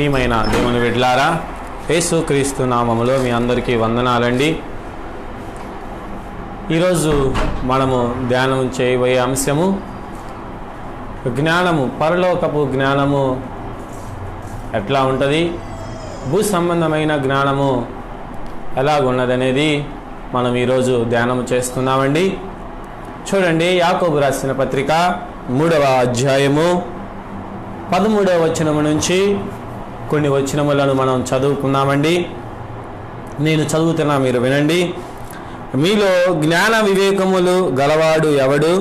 ప్రియమైన దేవుని విడ్లారా యేసుక్రీస్తు నామములో మీ అందరికీ వందనాలండి. ఈరోజు మనము ధ్యానం చేయబోయే అంశము జ్ఞానము పరలోకపు జ్ఞానము ఎట్లా ఉంటుంది భూ సంబంధమైన జ్ఞానము ఎలాగున్నదనేది మనం ఈరోజు ధ్యానం చేస్తున్నామండి. చూడండి యాకోబు రాసిన పత్రిక మూడవ అధ్యాయము పదమూడవ వచనము నుంచి కొన్ని వచనములను మనం చదువుకున్నామండి నేను చదువుతున్నా మీరు వినండి. మీలో జ్ఞాన వివేకములు గలవాడు ఎవడు?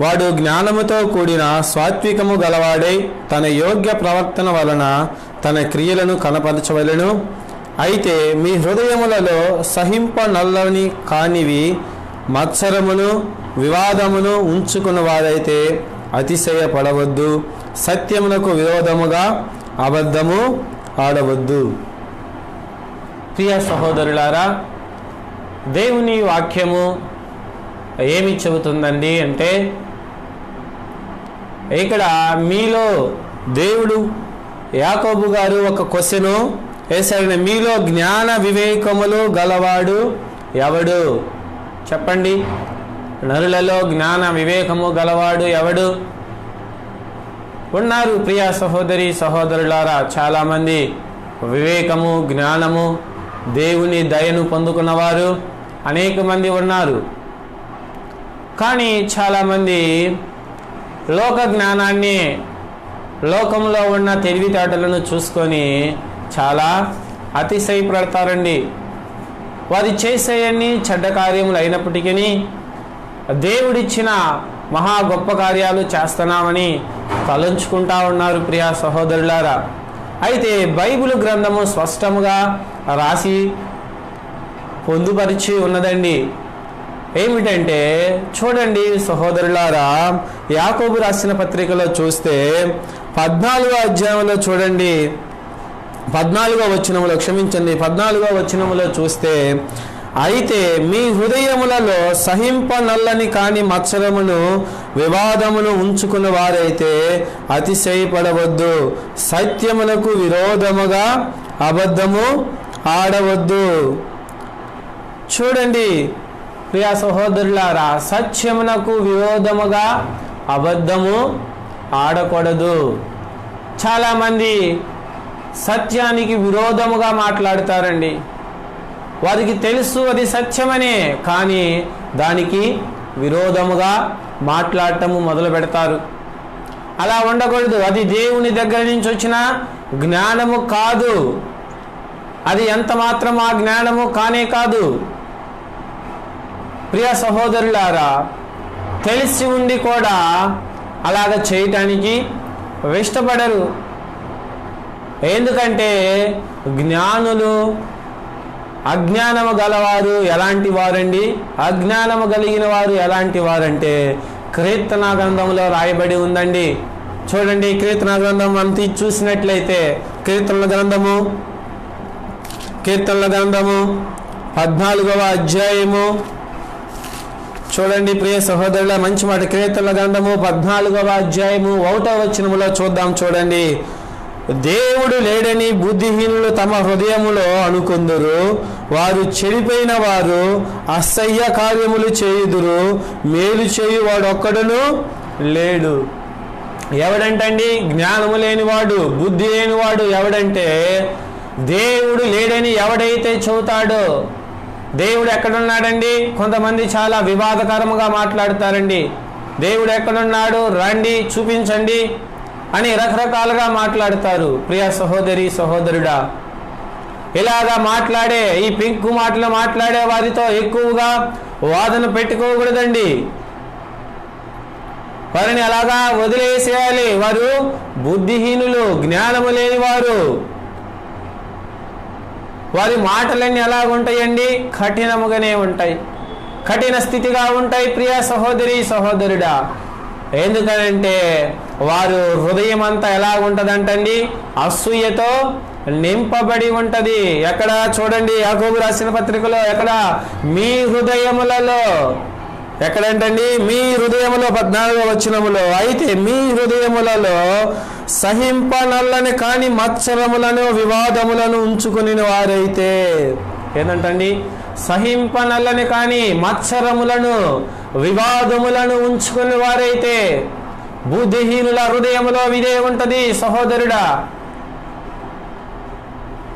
వాడు జ్ఞానముతో కూడిన సాత్వికము గలవాడై తన యోగ్య ప్రవర్తన వలన తన క్రియలను కనపరచవలను. అయితే మీ హృదయములలో సహింప నల్లని కానివి మత్సరమును వివాదమును ఉంచుకున్న వారైతే అతిశయపడవద్దు. సత్యమునకు విరోధముగా అబద్ధము ఆడవద్దు. ప్రియ సహోదరులారా దేవుని వాక్యము ఏమి చెబుతుందండి అంటే ఇక్కడ మీలో దేవుడు యాకోబు గారు ఒక క్వశ్చను వేసాడు మీలో జ్ఞాన వివేకములు గలవాడు ఎవడు? చెప్పండి. నరులలో జ్ఞాన వివేకము గలవాడు ఎవడు? ఉన్నారు. ప్రియ సహోదరి సహోదరులారా చాలామంది వివేకము జ్ఞానము దేవుని దయను పొందుకున్నవారు అనేక మంది ఉన్నారు. కానీ చాలామంది లోక జ్ఞానాన్ని లోకంలో ఉన్న తెలివితేటలను చూసుకొని చాలా అతిశయపడతారండి. వారు చేసేయన్ని చెడ్డ కార్యములు అయినప్పటికీ దేవుడిచ్చిన మహా గొప్ప కార్యాలు చేస్తున్నామని తలంచుకుంటా ఉన్నారు ప్రియా సహోదరులారా. అయితే బైబిల్ గ్రంథము స్పష్టముగా రాసి పొందుపరిచి ఉన్నదండి. ఏమిటంటే చూడండి సహోదరులారా యాకోబు రాసిన పత్రికలో చూస్తే పద్నాలుగో అధ్యాయంలో చూడండి. పద్నాలుగో వచనములో క్షమించండి పద్నాలుగో వచనములో చూస్తే అయితే మీ హృదయములలో సహింప నల్లని కాని మత్సరమును వివాదమును ఉంచుకున్న వారైతే అతిశయపడవద్దు. సత్యమునకు విరోధముగా అబద్ధము ఆడవద్దు. చూడండి ప్రియా సహోదరులారా సత్యమునకు విరోధముగా అబద్ధము ఆడకూడదు. చాలామంది సత్యానికి విరోధముగా మాట్లాడతారండి. వారికి తెలుసు అది సత్యమనే. కానీ దానికి విరోధముగా మాట్లాడటము మొదలు పెడతారు. అలా ఉండకూడదు. అది దేవుని దగ్గర నుంచి వచ్చిన జ్ఞానము కాదు. అది ఎంత మాత్రం ఆ జ్ఞానము కానే కాదు. ప్రియ సహోదరులారా తెలిసి ఉండి కూడా అలాగ చేయటానికి ఇష్టపడరు. ఎందుకంటే జ్ఞానులు అజ్ఞానము గలవారు ఎలాంటి వారండి? అజ్ఞానము కలిగిన వారు ఎలాంటి వారంటే? కీర్తన గ్రంథంలో రాయబడి ఉందండి. చూడండి కీర్తన గ్రంథం అంత చూసినట్లయితే కీర్తనల గ్రంథము కీర్తనల గ్రంథము పద్నాలుగవ అధ్యాయము. చూడండి ప్రియ సహోదరుల మంచి మాట. కీర్తనల గ్రంథము పద్నాలుగవ అధ్యాయము ఒకటవ వచనములో చూద్దాం చూడండి. దేవుడు లేడని బుద్ధిహీనులు తమ హృదయములో అనుకుందరు. వారు చెడిపోయిన వారు అసహ్య కార్యములు చేయుదురు. మేలు చేయు వాడు ఒక్కడును లేడు. ఎవడంటండి? జ్ఞానము లేనివాడు బుద్ధి లేనివాడు ఎవడంటే దేవుడు లేడని ఎవడైతే చెబుతాడో దేవుడు ఎక్కడున్నాడండి? కొంతమంది చాలా వివాదకరముగా మాట్లాడతారండి. దేవుడు ఎక్కడున్నాడు? రండి చూపించండి. అని రకరకాలుగా మాట్లాడతారు. ప్రియ సహోదరి సహోదరుడా ఇలాగా మాట్లాడే ఈ పింకు మాటలు మాట్లాడే వారితో ఎక్కువగా వాదన పెట్టుకోకూడదండి. వారిని అలాగా వదిలేసేయాలి. వారు బుద్ధిహీనులు జ్ఞానము లేని వారు వారి మాటలన్నీ ఎలాగుంటాయండి కఠినముగానే ఉంటాయి. కఠిన స్థితిగా ఉంటాయి ప్రియ సహోదరి సహోదరుడా. ఎందుకనంటే వారు హృదయం అంతా ఎలా ఉంటుందంటండి అసూయతో నింపబడి ఉంటది. ఎక్కడ? చూడండి యాకోబు రాసిన పత్రికలో ఎక్కడ? మీ హృదయములలో. ఎక్కడంటండి? మీ హృదయములో పద్నాలుగో వచనములో. అయితే మీ హృదయములలో సహింప నల్లని కాని మత్సరములను వివాదములను ఉంచుకుని వారైతే ఏంటంటండి? సహింపనల్లని కాని మత్సరములను వివాదములను ఉంచుకుని వారైతే బుద్ధిహీనుల హృదయములో విదే ఉంటది సహోదరుడా.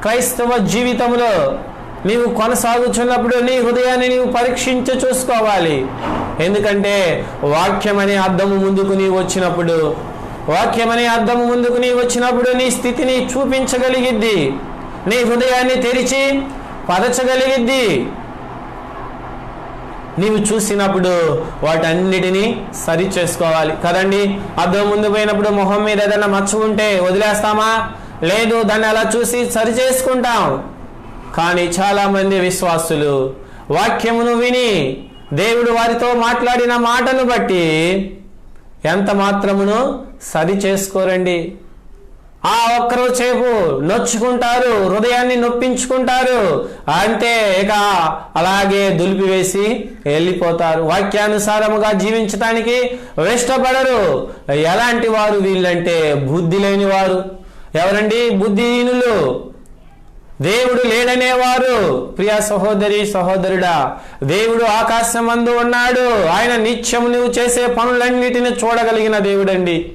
క్రైస్తవ జీవితంలో నీవు కొనసాగుతున్నప్పుడు నీ హృదయాన్ని నీవు పరీక్షించి చూసుకోవాలి. ఎందుకంటే వాక్యం అనే అర్థము ముందుకు నీవు వచ్చినప్పుడు వాక్యం అనే అర్థము ముందుకు నీవు వచ్చినప్పుడు నీ స్థితిని చూపించగలిగిద్ది. నీ హృదయాన్ని తెరిచి పరచగలిగిద్ది. నీవు చూసినప్పుడు వాటన్నిటినీ సరి చేసుకోవాలి కదండి? అద్దం ముందు పోయినప్పుడు మొహం మీద ఏదైనా మచ్చ ఉంటే వదిలేస్తామా? లేదు దాన్ని అలా చూసి సరి చేసుకుంటాం కానీ చాలా మంది విశ్వాసులు వాక్యమును విని దేవుడు వారితో మాట్లాడిన మాటను బట్టి ఎంత మాత్రమును సరి చేసుకోరండి ఆ ఒక్కరో చేపు నొచ్చుకుంటారు హృదయాన్ని నొప్పించుకుంటారు. అంతే ఇక అలాగే దులిపివేసి వెళ్ళిపోతారు. వాక్యానుసారముగా జీవించటానికి ఇష్టపడరు. ఎలాంటి వారు వీళ్ళంటే బుద్ధి లేని వారు ఎవరండి? బుద్ధిహీనులు. దేవుడు లేడనేవారు. ప్రియ సహోదరి సహోదరుడా దేవుడు ఆకాశమందు ఉన్నాడు. ఆయన నిత్యము నువ్వు చేసే పనులన్నిటిని చూడగలిగిన దేవుడండి.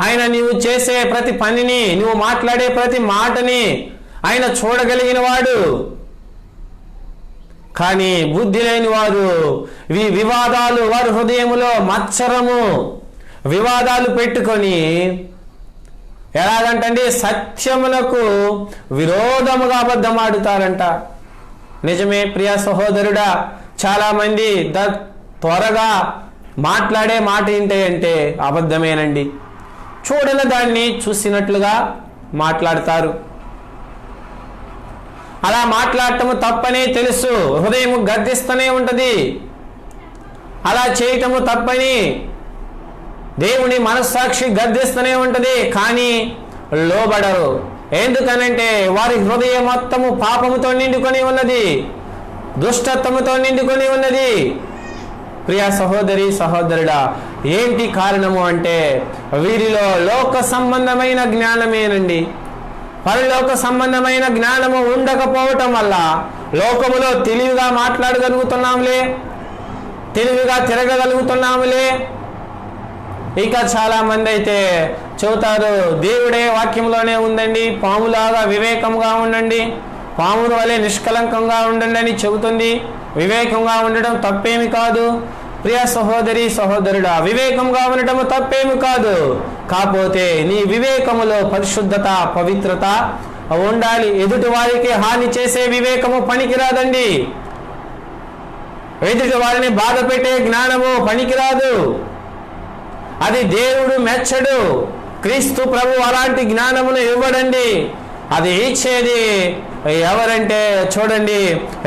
ఆయన నీవు చేసే ప్రతి పనిని నువ్వు మాట్లాడే ప్రతి మాటని ఆయన చూడగలిగిన వాడు. కానీ బుద్ధి లేని వారు ఈ వివాదాలు వారి హృదయములో మత్సరము. వివాదాలు పెట్టుకొని ఎలాగంటండి సత్యమునకు విరోధముగా అబద్ధమాడుతారంట. నిజమే ప్రియ సహోదరుడా చాలామంది ద త్వరగా మాట్లాడే మాట ఏంటి అంటే అబద్ధమేనండి. చూడని దాన్ని చూసినట్లుగా మాట్లాడతారు. అలా మాట్లాడటము తప్పనే తెలుసు. హృదయం గర్దిస్తూనే ఉంటుంది. అలా చేయటము తప్పని దేవుని మనస్సాక్షి గర్దిస్తూనే ఉంటుంది కానీ లోబడరు. ఎందుకనంటే వారి హృదయం మొత్తము పాపముతో నిండుకొని ఉన్నది దుష్టత్వముతో నిండుకొని ఉన్నది. ప్రియ సహోదరి సహోదరుడా ఏంటి కారణము అంటే వీరిలో లోక సంబంధమైన జ్ఞానమేనండి. పరలోక సంబంధమైన జ్ఞానము ఉండకపోవటం వల్ల లోకములో తెలివిగా మాట్లాడగలుగుతున్నాములే తెలివిగా తిరగగలుగుతున్నాములే. ఇక చాలా మంది అయితే చెబుతారు దేవుడే వాక్యంలోనే ఉందండి పాములాగా వివేకంగా ఉండండి పాముల వలె నిష్కలంకంగా ఉండండి అని చెబుతుంది. వివేకంగా ఉండడం తప్పేమి కాదు. ప్రియ సహోదరి సహోదరుడా వివేకంగా ఉండటము తప్పేమి కాదు. కాకపోతే నీ వివేకములో పరిశుద్ధత పవిత్రత ఉండాలి. ఎదుటి వారికి హాని చేసే వివేకము పనికిరాదండి. ఎదుటి వారిని బాధ పెట్టే జ్ఞానము పనికిరాదు. అది దేవుడు మెచ్చడు. క్రీస్తు ప్రభు అలాంటి జ్ఞానమును ఇవ్వడండి. అది ఇచ్చేది ఎవరంటే చూడండి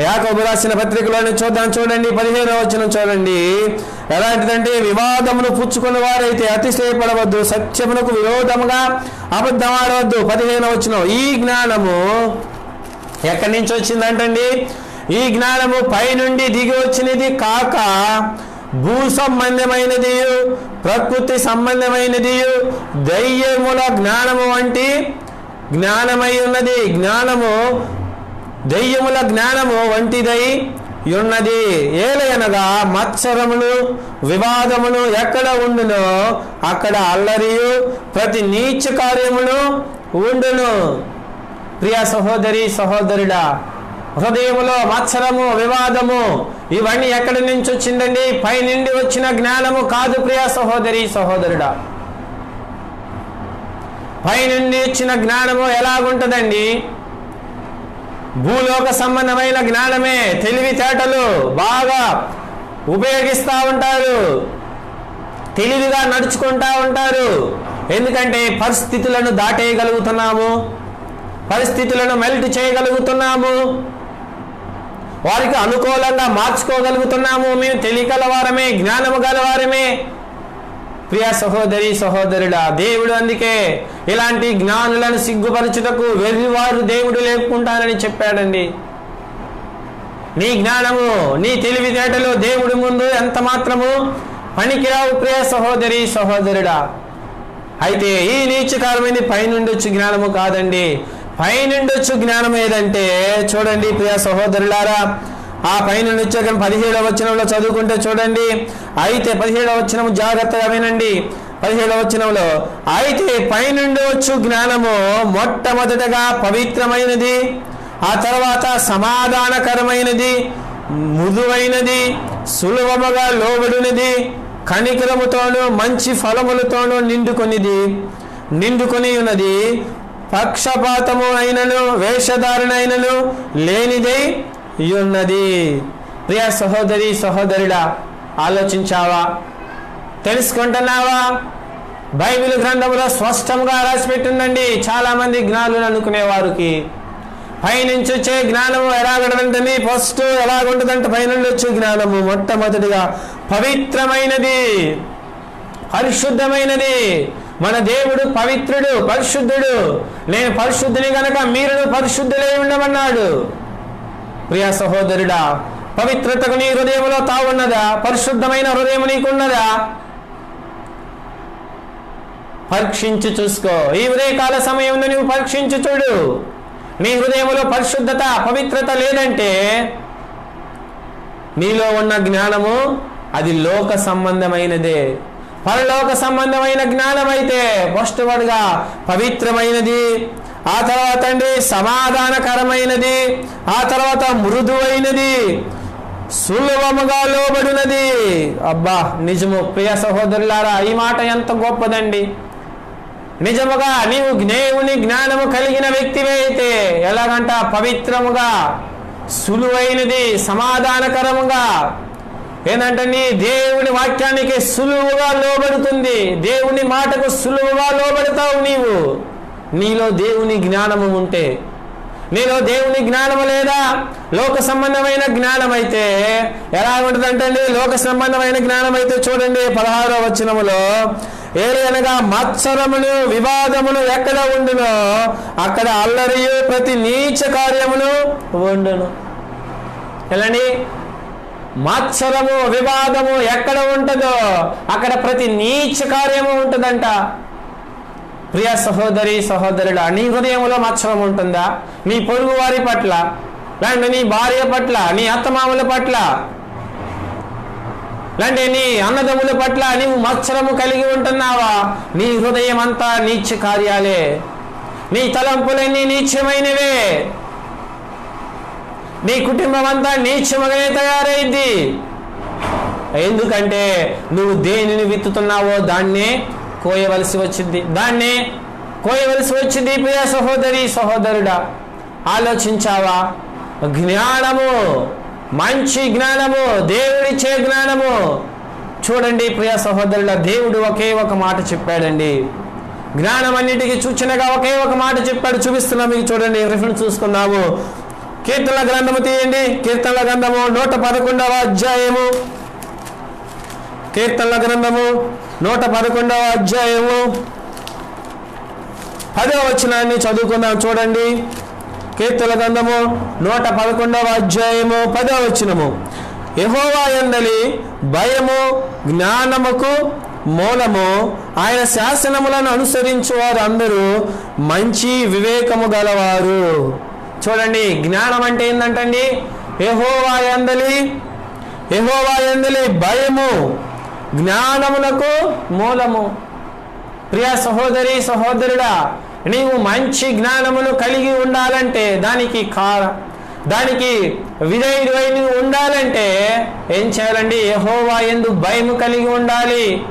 యాకోబు రాసిన పత్రికలోని చూద్దాం చూడండి పదిహేను వచ్చిన చూడండి. ఎలాంటిదంటే వివాదమును పుచ్చుకున్న వారైతే అతిశయపడవద్దు సత్యమునకు విరోధముగా అబద్ధం ఆడవద్దు. పదిహేను వచ్చిన ఈ జ్ఞానము ఎక్కడి నుంచి వచ్చిందంటండి? ఈ జ్ఞానము పైనుండి దిగి వచ్చినది కాక భూ సంబంధమైనది ప్రకృతి సంబంధమైనది దయ్యముల జ్ఞానము వంటి జ్ఞానమై ఉన్నది. జ్ఞానము దెయ్యముల జ్ఞానము వంటిదై ఉన్నది. ఏలయనగా మత్సరములు వివాదములు ఎక్కడ ఉండునో అక్కడ అల్లరియు ప్రతి నీచ కార్యములు ఉండును. ప్రియ సహోదరి సహోదరుడా హృదయములో మత్సరము వివాదము ఇవన్నీ ఎక్కడి నుంచి వచ్చిందండి? పైనుండి వచ్చిన జ్ఞానము కాదు ప్రియ సహోదరి సహోదరుడా. పైనుండి ఇచ్చిన జ్ఞానము ఎలాగుంటుందండి? భూలోక సంబంధమైన జ్ఞానమే తెలివితేటలు బాగా ఉపయోగిస్తూ ఉంటారు. తెలివిగా నడుచుకుంటా ఉంటారు. ఎందుకంటే పరిస్థితులను దాటేయగలుగుతున్నాము. పరిస్థితులను మెల్ట్ చేయగలుగుతున్నాము. వారికి అనుకూలంగా మార్చుకోగలుగుతున్నాము. మేము తెలియగలవారమే జ్ఞానము గలవారమే. ప్రియ సహోదరి సహోదరుడా దేవుడు అందుకే ఇలాంటి జ్ఞానులను సిగ్గుపరచుటకు వెర్రివారు దేవుడు లేపుకుంటానని చెప్పాడండి. నీ జ్ఞానము నీ తెలివితేటలు దేవుడి ముందు ఎంత మాత్రము పనికిరావు ప్రియ సహోదరి సహోదరుడా. అయితే ఈ నీచకారమైన పైనుండొచ్చు జ్ఞానము కాదండి. పైనుండొచ్చు జ్ఞానం ఏదంటే చూడండి ప్రియ సహోదరులారా ఆ పైన వచ్చే పదిహేడవ వచనంలో చదువుకుంటే చూడండి. అయితే పదిహేడవ వచనము జాగ్రత్తగా వినండి. పదిహేడవ వచనంలో అయితే పైనుండి వచ్చు జ్ఞానము మొట్టమొదటగా పవిత్రమైనది ఆ తర్వాత సమాధానకరమైనది మృదువైనది సులభముగా లోబడినది కనికరముతోను మంచి ఫలములతోనూ నిండుకొనిది నిండుకొని ఉన్నది పక్షపాతము అయినను వేషధారణ అయినను లేనిదై ఉన్నది ప్రియ సహోదరి సహోదరుడా ఆలోచించావా? తెలుసుకుంటున్నావా? బైబిల్ గ్రంథంలో స్పష్టంగా రాసిపెట్టిందండి. చాలా మంది జ్ఞానులు అనుకునే వారికి. పైనుంచి వచ్చే జ్ఞానము ఎలాగంటని ఫస్ట్ ఎలాగుంటుందంటే పైనుండి వచ్చే జ్ఞానము. మొట్టమొదటిగా పవిత్రమైనది. పరిశుద్ధమైనది. మన దేవుడు పవిత్రుడు పరిశుద్ధుడు. నేను పరిశుద్ధిని గనక మీరు పరిశుద్ధులై ఉండమన్నాడు. ప్రియ సహోదరుడా పవిత్రతకు నీ హృదయంలో తావున్నదా? పరిశుద్ధమైన హృదయం నీకున్నదా? పరీక్షించి చూసుకో. ఈ ఉదయకాల సమయంలో నువ్వు పరీక్షించి చూడు. నీ హృదయంలో పరిశుద్ధత పవిత్రత లేదంటే నీలో ఉన్న జ్ఞానము అది లోక సంబంధమైనదే. పరలోక సంబంధమైన జ్ఞానం అయితే ఫస్ట్ పవిత్రమైనది. ఆ తర్వాత అండి సమాధానకరమైనది ఆ తర్వాత మృదువైనది సులభముగా లోబడినది. అబ్బా నిజము. ప్రియ సహోదరులారా ఈ మాట ఎంత గొప్పదండి. నిజముగా నీవు దేవుని జ్ఞానము కలిగిన వ్యక్తివే అయితే ఎలాగంట పవిత్రముగా సులువైనది సమాధానకరముగా. ఏంటంటే నీ దేవుని వాక్యానికి సులువుగా లోబడుతుంది. దేవుని మాటకు సులువుగా లోబడతావు నీవు. నీలో దేవుని జ్ఞానము ఉంటే నీలో దేవుని జ్ఞానము లేదా? లోక సంబంధమైన జ్ఞానం అయితే ఎలా ఉంటుందంటే అండి లోక సంబంధమైన జ్ఞానం అయితే చూడండి పదహారో వచనములో ఏదనగా అనగా మత్సరమును వివాదమును ఎక్కడ ఉండునో అక్కడ అల్లరియు ప్రతి నీచ కార్యమును ఉండును. ఎలాండి? మత్సరము వివాదము ఎక్కడ ఉంటుందో అక్కడ ప్రతి నీచ కార్యము ఉంటుందంట. ప్రియ సహోదరి సహోదరుడు నీ హృదయంలో మత్సరం ఉంటుందా? నీ పొరుగు వారి పట్ల లేదంటే నీ భార్య పట్ల నీ అత్తమామల పట్ల లేదంటే నీ అన్నదమ్ముల పట్ల నీవు మత్సరము కలిగి ఉంటున్నావా? నీ హృదయం అంతా నీచ కార్యాలే. నీ తలంపులన్నీ నీచమైనవే. నీ కుటుంబం అంతా నీచముగానే తయారైంది ఎందుకంటే నువ్వు దేనిని విత్తుతున్నావో దాన్నే కోయవలసి వచ్చింది. దాన్నే కోయవలసి వచ్చింది ప్రియ సహోదరి సహోదరుడా. ఆలోచించావా? జ్ఞానము మంచి జ్ఞానము దేవుడిచ్చే జ్ఞానము. చూడండి ప్రియ సహోదరుల దేవుడు ఒకే ఒక మాట చెప్పాడండి. జ్ఞానం అన్నిటికీ సూచనగా ఒకే ఒక మాట చెప్పాడు. చూపిస్తున్నా మీకు చూడండి రిఫరెన్స్ చూసుకున్నాము కీర్తనల గ్రంథము తీయండి. కీర్తనల గ్రంథము నూట పదకొండవ అధ్యాయము. కీర్తనల గ్రంథము నూట పదకొండవ అధ్యాయము. పదవ వచనాన్ని చదువుకుందాం చూడండి. కీర్తన గంధము నూట పదకొండవ అధ్యాయము పదవ వచనము. యహోవా ఎందలి భయము జ్ఞానముకు మూలము ఆయన శాసనములను అనుసరించు వారు అందరూ మంచి వివేకము గలవారు. చూడండి జ్ఞానం అంటే ఏంటంటండి యహోవా ఎందలి యహోవా ఎందలి భయము. జ్ఞానమునకు మూలము. ప్రియ సహోదరి సహోదరుడా నీవు మంచి జ్ఞానమును కలిగి ఉండాలంటే దానికి కార దానికి విధేయుడివై నువ్వు ఉండాలంటే ఏం చేయాలండి? యహోవా ఎందు భయము కలిగి ఉండాలి.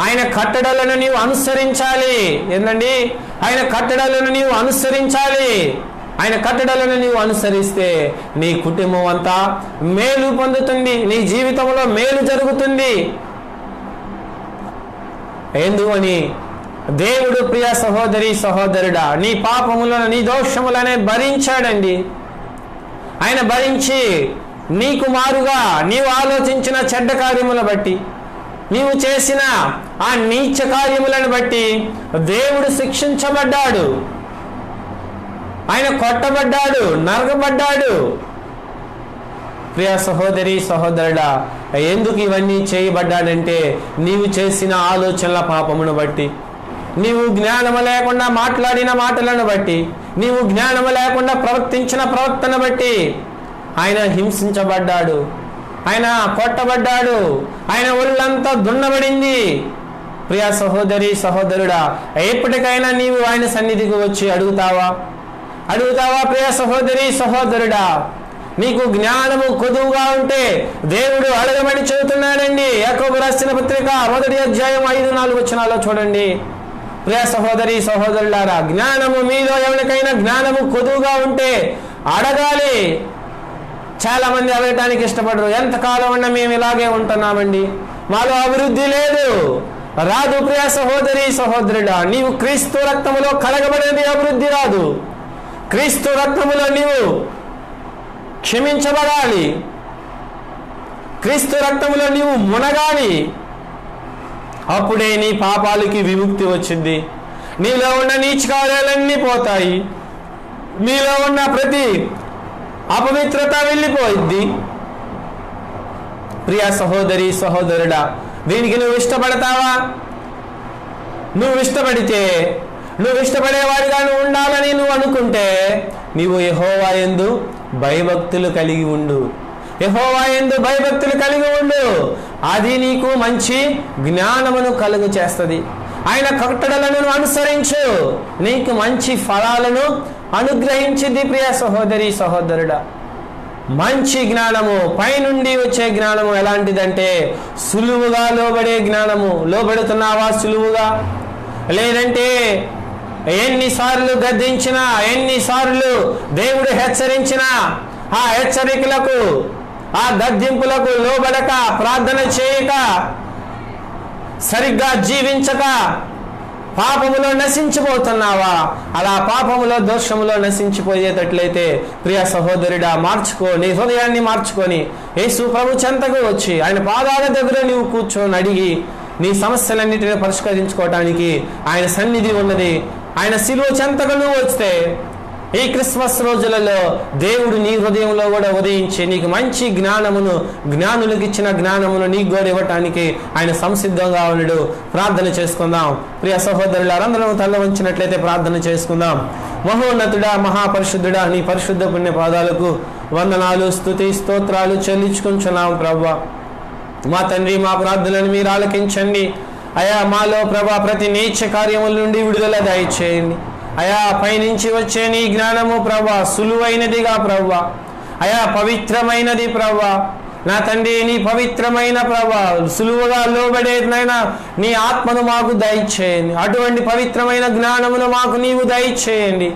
ఆయన కట్టడలను నీవు అనుసరించాలి. ఏందండి? ఆయన కట్టడలను నీవు అనుసరించాలి. ఆయన కట్టడలను నీవు అనుసరిస్తే నీ కుటుంబం అంతా మేలు పొందుతుంది నీ జీవితంలో మేలు జరుగుతుంది. ఎందువని? దేవుడు ప్రియ సహోదరి సహోదరుడా నీ పాపములను నీ దోషములనే భరించాడండి. ఆయన భరించి నీకు మారుగా నీవు ఆలోచించిన చెడ్డ కార్యముల బట్టి నీవు చేసిన ఆ నీచ కార్యములను బట్టి దేవుడు శిక్షించబడ్డాడు. ఆయన కొట్టబడ్డాడు నరకబడ్డాడు. ప్రియ సహోదరి సహోదరుడా ఎందుకు ఇవన్నీ చేయబడ్డాడంటే నీవు చేసిన ఆలోచనల పాపమును బట్టి నీవు జ్ఞానము లేకుండా మాట్లాడిన మాటలను బట్టి నీవు జ్ఞానము లేకుండా ప్రవర్తించిన ప్రవర్తన బట్టి ఆయన హింసించబడ్డాడు ఆయన కొట్టబడ్డాడు ఆయన ఒళ్ళంతా దున్నబడింది. ప్రియ సహోదరి సహోదరుడా ఎప్పటికైనా నీవు ఆయన సన్నిధికి వచ్చి అడుగుతావా? అడుగుతావా ప్రియ సహోదరి సహోదరుడా? నీకు జ్ఞానము కొదువుగా ఉంటే దేవుడు అడగమని చెబుతున్నాడండి. యాకోబు రాసిన పత్రిక మొదటి అధ్యాయం ఐదు నాలుగు వచనాల్లో చూడండి. ప్రియ సహోదరి సహోదరులారా జ్ఞానము మీలో ఎవరికైనా జ్ఞానము కొదువుగా ఉంటే అడగాలి. చాలా మంది అడగటానికి ఇష్టపడరు. ఎంతకాలం అన్న మేము ఇలాగే ఉంటున్నామండి. మాలో అభివృద్ధి లేదు. రాదు ప్రియ సహోదరి సహోదరుడా నీవు క్రీస్తు రక్తములో కలగబడేది అభివృద్ధి రాదు. క్రీస్తు రక్తములో నీవు క్షమించబడాలి. క్రీస్తు రక్తములో నీవు మునగాలి. అప్పుడే నీ పాపాలకి విముక్తి వచ్చింది. నీలో ఉన్న నీచ కార్యాలన్నీ పోతాయి. నీలో ఉన్న ప్రతి అపవిత్రత వెళ్ళిపోయింది ప్రియ సహోదరి సహోదరుడా దీనికి నువ్వు ఇష్టపడతావా? నువ్వు ఇష్టపడితే నువ్వు ఇష్టపడేవాడిగా నువ్వు ఉండాలని నువ్వు అనుకుంటే నీవు యహోవా ఎందు భయభక్తులు కలిగి ఉండు. యహోవా ఎందు భయభక్తులు కలిగి ఉండు. అది నీకు మంచి జ్ఞానమును కలుగు చేస్తుంది. ఆయన కట్టడలను అనుసరించు. నీకు మంచి ఫలాలను అనుగ్రహించింది ప్రియ సహోదరి సహోదరుడా. మంచి జ్ఞానము పైనుండి వచ్చే జ్ఞానము ఎలాంటిదంటే సులువుగా లోబడే జ్ఞానము. లోబడుతున్నావా సులువుగా? లేదంటే ఎన్నిసార్లు గద్దించినా ఎన్నిసార్లు దేవుడు హెచ్చరించినా ఆ హెచ్చరికలకు ఆ గద్దింపులకు లోబడక ప్రార్థన చేయక సరిగ్గా జీవించక పాపములో నశించిపోతున్నావా? అలా పాపములో దోషములో నశించిపోయేటట్లయితే ప్రియ సహోదరుడా మార్చుకో నీ హృదయాన్ని మార్చుకొని యేసు ప్రభు చెంతకు వచ్చి ఆయన పాదాల దగ్గర నీవు కూర్చొని అడిగి నీ సమస్యలన్నిటిని పరిష్కరించుకోవటానికి ఆయన సన్నిధి ఉన్నది. ఆయన శిలువ చెంతకు నువ్వు వస్తే ఈ క్రిస్మస్ రోజులలో దేవుడు నీ హృదయంలో కూడా ఉదయించి నీకు మంచి జ్ఞానమును జ్ఞానులకు ఇచ్చిన జ్ఞానమును నీకు కూడా ఇవ్వటానికి ఆయన సంసిద్ధంగా ఉన్నాడు. ప్రార్థన చేసుకుందాం. ప్రియ సహోదరులందరం తల్ల వంచినట్లయితే ప్రార్థన చేసుకుందాం. మహోన్నతుడా మహాపరిశుద్ధుడా నీ పరిశుద్ధ పుణ్య పాదాలకు వందనాలు స్తుతి స్తోత్రాలు చెల్లించుకుంటున్నాం ప్రభా. మా తండ్రి మా ప్రార్థనను మీరు ఆలకించండి. అయా మాలో ప్రభా ప్రతి నీచ కార్యముల నుండి విడుదల దయచేయండి. అయా పైనుంచి వచ్చే నీ జ్ఞానము ప్రభా సులువైనదిగా ప్రభా. అయా పవిత్రమైనది ప్రభా. నా తండ్రి నీ పవిత్రమైన ప్రభా. సులువుగా లోబడేనైనా నీ ఆత్మను మాకు దయచేయండి. అటువంటి పవిత్రమైన జ్ఞానమును మాకు నీవు దయచేయండి.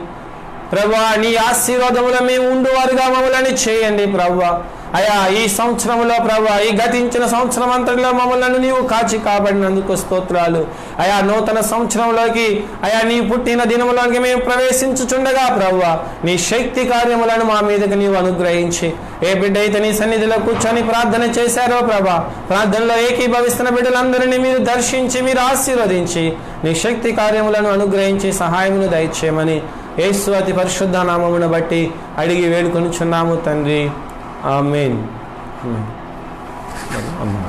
ప్రభా నీ ఆశీర్వాదములో మేము ఉండువారుగా మమ్మల్ని చేయండి ప్రభా. అయా ఈ సంవత్సరంలో ప్రభా ఈ గతించిన సంవత్సరం అంతటిలో మమ్మల్ని నీవు కాచి కాబడినందుకు స్తోత్రాలు. అయా నూతన సంవత్సరంలోకి అయా నీ పుట్టిన దినములోకి మేము ప్రవేశించుచుండగా ప్రభా నీ శక్తి కార్యములను మా మీదకి నీవు అనుగ్రహించి ఏ బిడ్డ అయితే నీ సన్నిధిలో కూర్చొని ప్రార్థన చేశారో ప్రభా ప్రార్థనలో ఏకీభవిస్తున్న బిడ్డలందరినీ మీరు దర్శించి మీరు ఆశీర్వదించి నీ శక్తి కార్యములను అనుగ్రహించి సహాయమును దయచేయమని యేసు అతి పరిశుద్ధ నామమును బట్టి అడిగి వేడుకొనిచున్నాము తండ్రి. ఆమేన్. అమ్మా